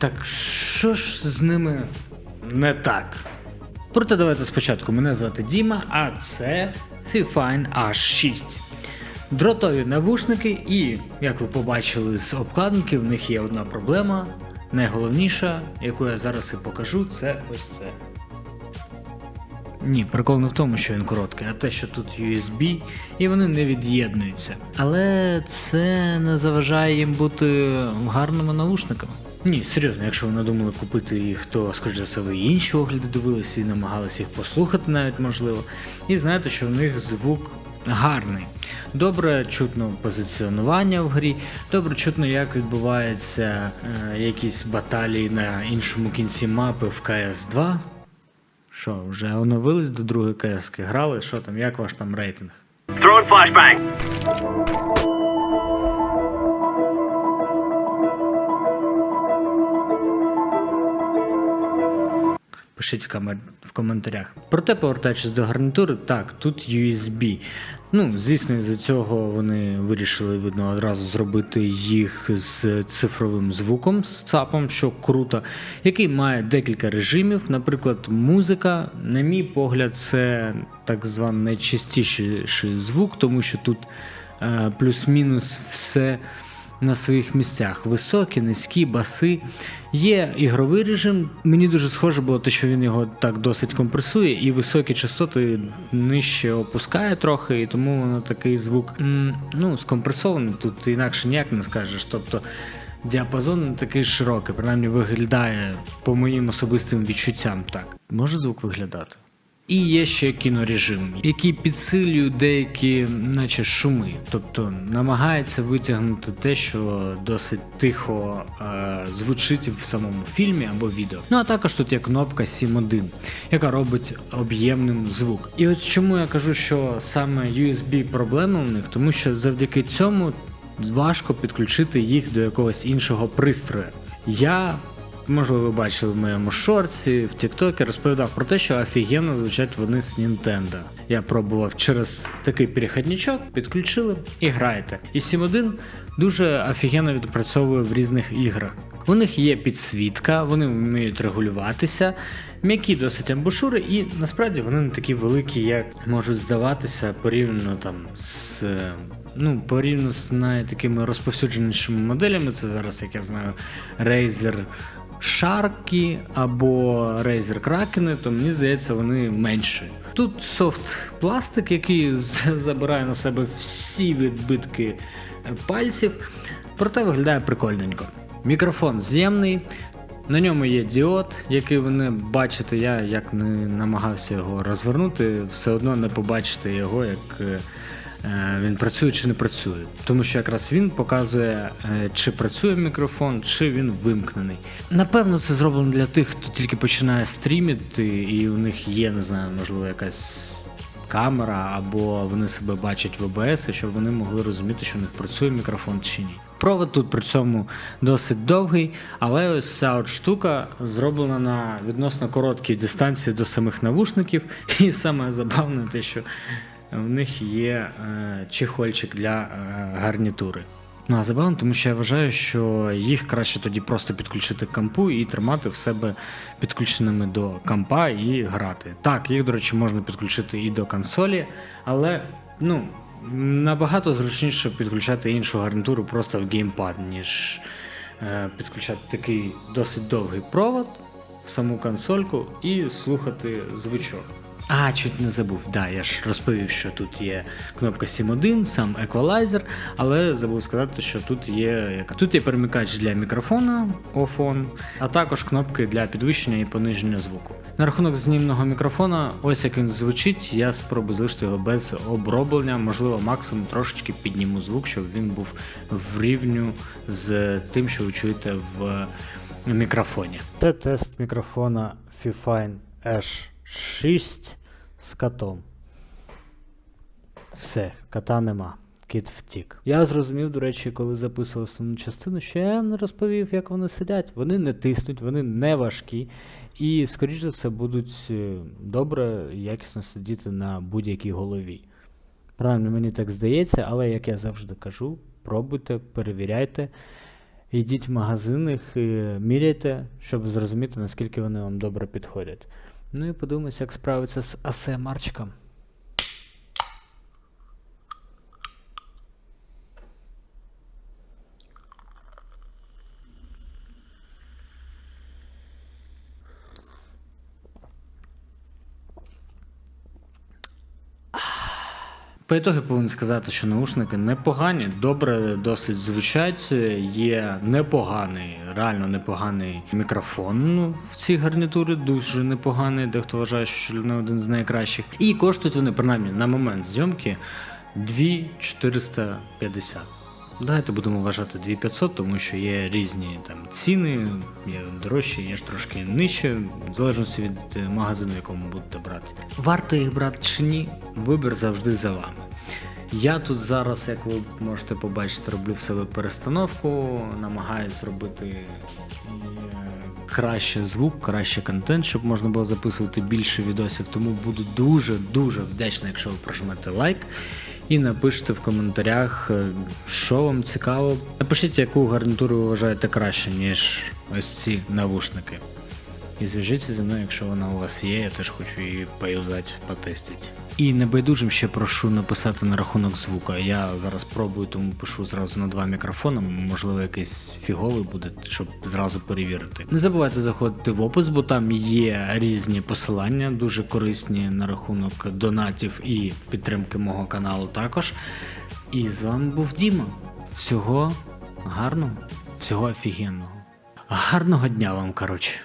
Так що ж з ними не так? Проте давайте спочатку. Мене звати Діма, а це Fifine H6. Дротові навушники, і, як ви побачили з обкладинки, в них є одна проблема. Найголовніша, яку я зараз і покажу, це ось це. Ні, прикол не в тому, що він короткий, а те, що тут USB, і вони не від'єднуються. Але це не заважає їм бути гарними наушниками. Ні, серйозно, якщо ви надумали купити їх, то скоріш за все ви інші огляди дивилися і намагалися їх послухати навіть можливо. І знаєте, що в них звук гарний. Добре чутно позиціонування в грі, добре чутно, як відбуваються е, якісь баталії на іншому кінці мапи в КС 2. Що, вже оновились до другої КС, грали? Що там, як ваш там рейтинг? Throwing flashbang. Пишіть в, камер... в коментарях. Проте, повертаючись до гарнітури, так, тут USB. Ну, звісно, із-за цього вони вирішили, видно, одразу зробити їх з цифровим звуком, з ЦАПом, що круто, який має декілька режимів. Наприклад, музика, на мій погляд, це так званий найчастіший звук, тому що тут е, плюс-мінус все на своїх місцях. Високі, низькі, баси. Є ігровий режим. Мені дуже схоже було те, що він його так досить компресує, і високі частоти нижче опускає трохи, і тому воно такий звук ну, скомпресований. Тут інакше ніяк не скажеш. Тобто діапазон не такий широкий, принаймні виглядає по моїм особистим відчуттям так. Може звук виглядати? І є ще кінорежим, який підсилює деякі, наче шуми, тобто намагається витягнути те, що досить тихо е, звучить в самому фільмі або відео. Ну а також тут є кнопка 7.1, яка робить об'ємним звук. І от чому я кажу, що саме USB проблема у них, тому що завдяки цьому важко підключити їх до якогось іншого пристрою. Я Можливо, ви бачили в моєму шорці, в Тіктокі розповідав про те, що офігенно звучать вони з Nintendo. Я пробував через такий перехідничок, підключили і граєте. І 7.1 дуже офігенно відпрацьовує в різних іграх. У них є підсвітка, вони вміють регулюватися, м'які досить амбушури, і насправді вони не такі великі, як можуть здаватися порівняно там з. Ну, порівняно з найтакими розповсюдженішими моделями, це зараз, як я знаю, Razer Шарки або Razer Kraken, то мені здається, вони менші. Тут софт пластик, який забирає на себе всі відбитки пальців, проте виглядає прикольненько. Мікрофон з'ємний, на ньому є діод, який ви не бачите, я як не намагався його розвернути, все одно не побачите його як. Е, він працює чи не працює. Тому що якраз він показує, е, чи працює мікрофон, чи він вимкнений. Напевно, це зроблено для тих, хто тільки починає стрімити, і у них є, не знаю, можливо, якась камера, або вони себе бачать в ОБС, щоб вони могли розуміти, що у них працює мікрофон чи ні. Провод тут при цьому досить довгий, але ось ця от штука зроблена на відносно короткій дистанції до самих навушників. І саме забавне те, що в них є е, чехольчик для е, гарнітури. Ну а забавно, тому що я вважаю, що їх краще тоді просто підключити к компу і тримати в себе підключеними до компа і грати. Так, їх, до речі, можна підключити і до консолі, але ну, набагато зручніше підключати іншу гарнітуру просто в геймпад, ніж е, підключати такий досить довгий провод в саму консольку і слухати звучок. А, чуть не забув. Да, я ж розповів, що тут є кнопка 7.1, сам еквалайзер, але забув сказати, що тут є тут є перемикач для мікрофона, офон, а також кнопки для підвищення і пониження звуку. На рахунок знімного мікрофона, ось як він звучить, я спробую залишити його без оброблення, можливо, максимум трошечки підніму звук, щоб він був в рівню з тим, що ви чуєте в мікрофоні. Це тест мікрофона Fifine H6 з котом. Все, кота нема. Кіт втік. Я зрозумів, до речі, коли записував основну частину, що я не розповів, як вони сидять. Вони не тиснуть, вони не важкі. І, скоріш за все, будуть е, добре якісно сидіти на будь-якій голові. Принаймні, мені так здається, але як я завжди кажу, пробуйте, перевіряйте. Йдіть в магазин їх і міряйте, щоб зрозуміти, наскільки вони вам добре підходять. Ну і подивимося, як справиться з АСМРчиком. По ітоги повинен сказати, що наушники непогані, добре досить звучать. Є непоганий, реально непоганий мікрофон в цій гарнітурі, дуже непоганий, дехто вважає, що не один з найкращих. І коштують вони, принаймні, на момент зйомки 2450. Давайте будемо вважати 2500, тому що є різні там ціни, є дорожчі, є ж трошки нижче, в залежності від е, магазину, в якому будете брати. Варто їх брати чи ні, вибір завжди за вами. Я тут зараз, як ви можете побачити, роблю в себе перестановку, намагаюсь зробити е, краще звук, краще контент, щоб можна було записувати більше відосів. Тому буду дуже-дуже вдячний, якщо ви прожмете лайк. І напишіть в коментарях, е, що вам цікаво. Напишіть, яку гарнітуру ви вважаєте краще, ніж ось ці навушники. І зв'яжіться зі мною, якщо вона у вас є, я теж хочу її поюзати, потестити. І небайдужим ще прошу написати на рахунок звука. Я зараз пробую, тому пишу зразу на два мікрофони. Можливо, якийсь фіговий буде, щоб зразу перевірити. Не забувайте заходити в опис, бо там є різні посилання, дуже корисні на рахунок донатів і підтримки мого каналу також. І з вами був Діма. Всього гарного, всього офігенного. Гарного дня вам, коротше.